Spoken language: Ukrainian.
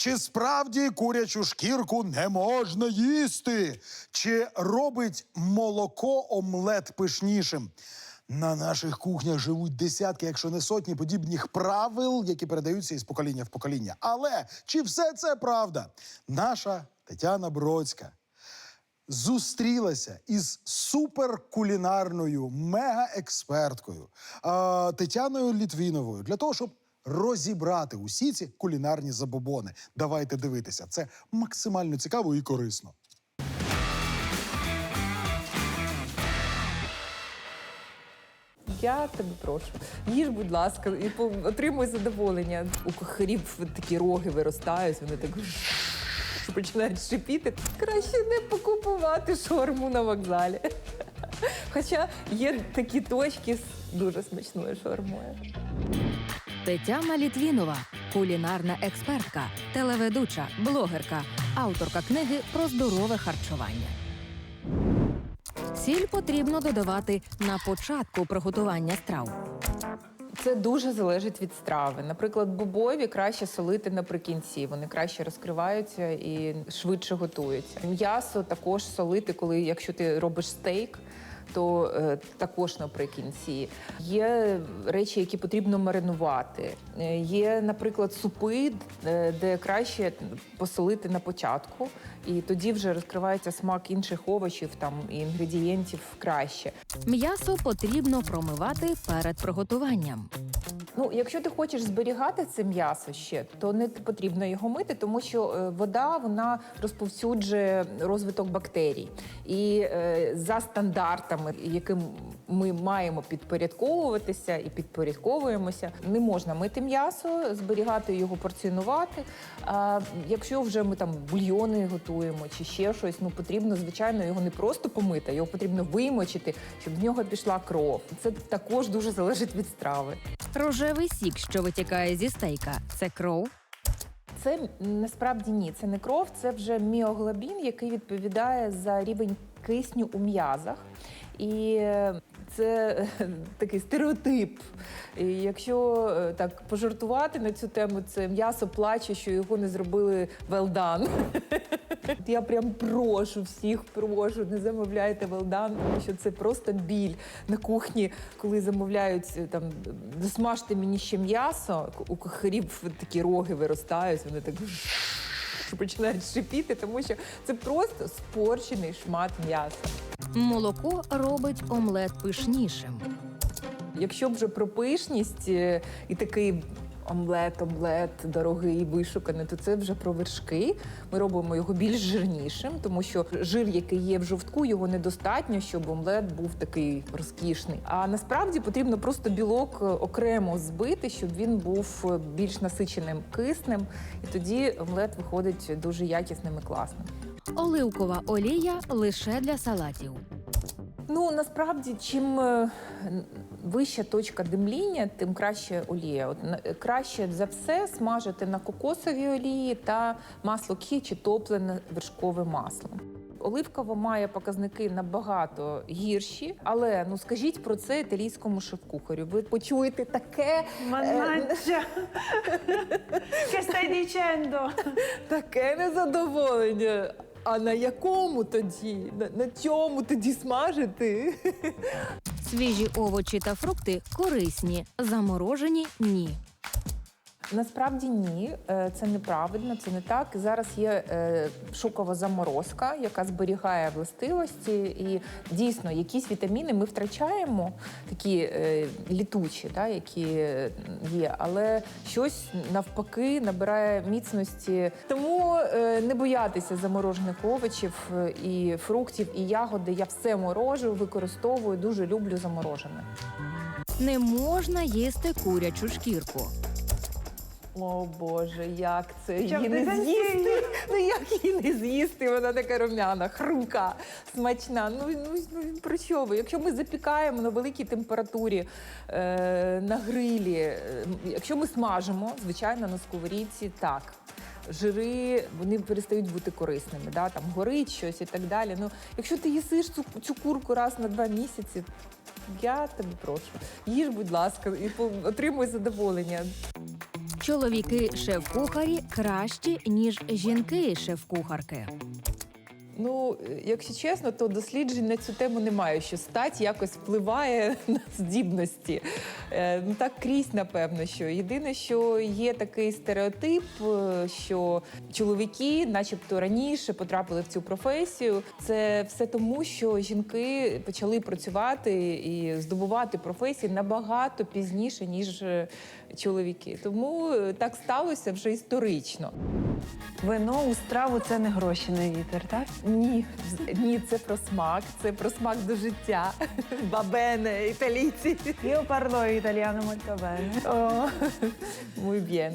Чи справді курячу шкірку не можна їсти? Чи робить молоко омлет пишнішим? На наших кухнях живуть десятки, якщо не сотні подібних правил, які передаються із покоління в покоління. Але чи все це правда? Наша Тетяна Бродська зустрілася із суперкулінарною мегаексперткою Тетяною Літвіновою для того, щоб розібрати усі ці кулінарні забобони. Давайте дивитися. Це максимально цікаво і корисно. Я тебе прошу. Їж, будь ласка, і отримуй задоволення. У кухарів такі роги виростають, вони так починають шипіти. Краще не покупувати шорму на вокзалі. Хоча є такі точки з дуже смачною шормою. Тетяна Літвінова, кулінарна експертка, телеведуча, блогерка, авторка книги про здорове харчування. Сіль потрібно додавати на початку приготування страв. Це дуже залежить від страви. Наприклад, бобові краще солити наприкінці. Вони краще розкриваються і швидше готуються. М'ясо також солити, коли якщо ти робиш стейк. То е, також наприкінці є речі, які потрібно маринувати. Е, є, наприклад, супи, е, де краще посолити на початку, і тоді вже розкривається смак інших овочів там і інгредієнтів краще. М'ясо потрібно промивати перед приготуванням. Ну, якщо ти хочеш зберігати це м'ясо ще, то не потрібно його мити, тому що е, вода вона розповсюджує розвиток бактерій. І е, за стандартами, яким ми маємо підпорядковуватися і підпорядковуємося, не можна мити м'ясо, зберігати його, порціонувати. А якщо вже ми там бульйони готуємо чи ще щось, ну потрібно, звичайно, його не просто помити, його потрібно вимочити, щоб з нього пішла кров. Це також дуже залежить від страви. Рожевий сік, що витікає зі стейка, це кров. Це насправді ні, це не кров, це вже міоглобін, який відповідає за рівень кисню у м'язах. І це такий стереотип. І якщо е, так пожартувати на цю тему, це м'ясо плаче, що його не зробили well done. Я прям прошу всіх, прошу, не замовляйте well тому що це просто біль на кухні, коли замовляють е, там досмажте мені ще м'ясо, у кухарів такі роги виростають, вони так починають шипіти, тому що це просто спорчений шмат м'яса. Молоко робить омлет пишнішим. Якщо вже про пишність е, і такий омлет, омлет дорогий, вишуканий, то це вже про вершки. Ми робимо його більш жирнішим, тому що жир, який є в жовтку, його недостатньо, щоб омлет був такий розкішний. А насправді потрібно просто білок е, окремо збити, щоб він був е, більш насиченим киснем, і тоді омлет виходить дуже якісним і класним. Оливкова олія лише для салатів. Ну насправді, чим е, вища точка димління, тим краще олія. От краще за все смажити на кокосовій олії та масло кі чи топлене вершкове масло. Оливкова має показники набагато гірші, але ну скажіть про це італійському шеф-кухарю. Ви почуєте таке, dicendo? таке незадоволення. А на якому тоді? На, на чому тоді смажити? Свіжі овочі та фрукти корисні, заморожені ні. Насправді ні, Е, це неправильно, це не так. Зараз є е, шокова заморозка, яка зберігає властивості, і дійсно якісь вітаміни ми втрачаємо, такі е, літучі, да, які є, але щось навпаки набирає міцності. Тому не боятися заморожених овочів е, і фруктів, і ягоди. Я все морожу, використовую, дуже люблю заморожене. Не можна їсти курячу шкірку. О Боже, як це її не не з'їсти? Ну як її не з'їсти? Вона така рум'яна, хрумка, смачна. Ну, ну, ну про що ви? Якщо ми запікаємо на великій температурі е, на грилі, е, якщо ми смажимо, звичайно, на сковорідці, так. Жири вони перестають бути корисними, да? там горить щось і так далі. Ну, якщо ти їсиш цю, цю курку раз на два місяці, я тебе прошу, їж, будь ласка, і отримуй задоволення. Чоловіки шеф-кухарі кращі, ніж жінки шеф-кухарки. Ну, якщо чесно, то досліджень на цю тему немає, що стать якось впливає на здібності. Е, Ну так крізь, напевно, що єдине, що є такий стереотип, е, що чоловіки, начебто раніше, потрапили в цю професію. Це все тому, що жінки почали працювати і здобувати професії набагато пізніше, ніж е, чоловіки. Тому е, так сталося вже історично. Вино у страву це не гроші на вітер, так? Ні, ні, це про смак, це про смак до життя. Бабене, італійці. Io parlo italiano molto bene. Muy bien.